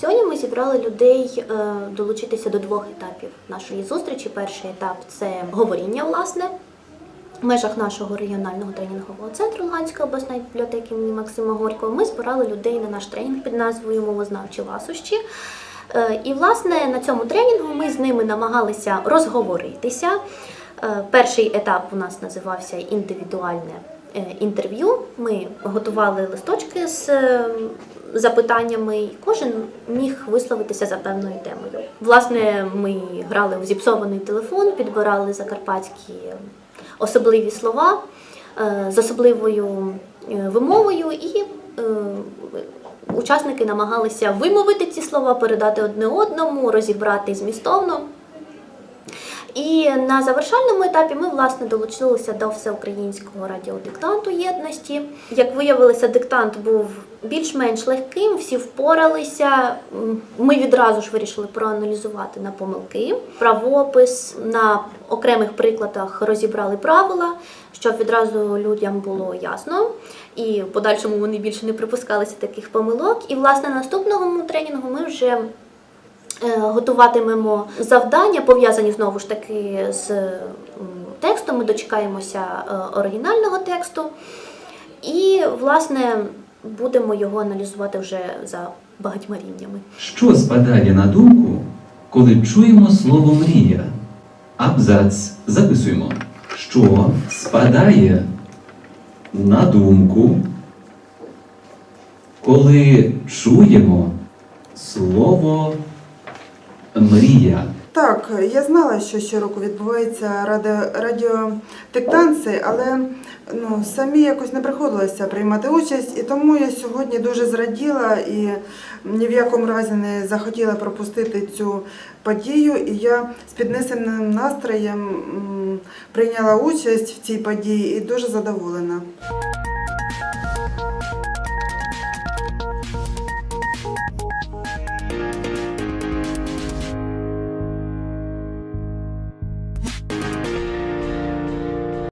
Сьогодні ми зібрали людей е, долучитися до двох етапів нашої зустрічі. Перший етап це говоріння, власне. В межах нашого регіонального тренінгового центру Луганської обласної бібліотеки імені Максима Горького ми збирали людей на наш тренінг під назвою Мовознавчі ласощі. Е, І, власне, на цьому тренінгу ми з ними намагалися розговоритися. Е, Перший етап у нас називався індивідуальне інтерв'ю. Ми готували листочки з е, запитаннями, і кожен міг висловитися за певною темою. Власне, ми грали в зіпсований телефон, підбирали закарпатські особливі слова е, з особливою е, вимовою, і е, учасники намагалися вимовити ці слова, передати одне одному, розібрати змістовно. І на завершальному етапі ми власне долучилися до всеукраїнського радіодиктанту єдності. Як виявилося, диктант був більш-менш легким, всі впоралися. Ми відразу ж вирішили проаналізувати на помилки. Правопис на окремих прикладах розібрали правила, щоб відразу людям було ясно. І в подальшому вони більше не припускалися таких помилок. І власне наступного тренінгу ми вже готуватимемо завдання, пов'язані знову ж таки з текстом. Ми дочекаємося е, оригінального тексту, і, власне, будемо його аналізувати вже за багатьма рівнями. Що спадає на думку, коли чуємо слово мрія? Абзац. Записуємо. Що спадає на думку, коли чуємо слово мрія? Так, я знала, що щороку відбувається радіо, радіодиктанції, але ну, самі якось не приходилося приймати участь, і тому я сьогодні дуже зраділа і ні в якому разі не захотіла пропустити цю подію. І я з піднесеним настроєм прийняла участь в цій події і дуже задоволена.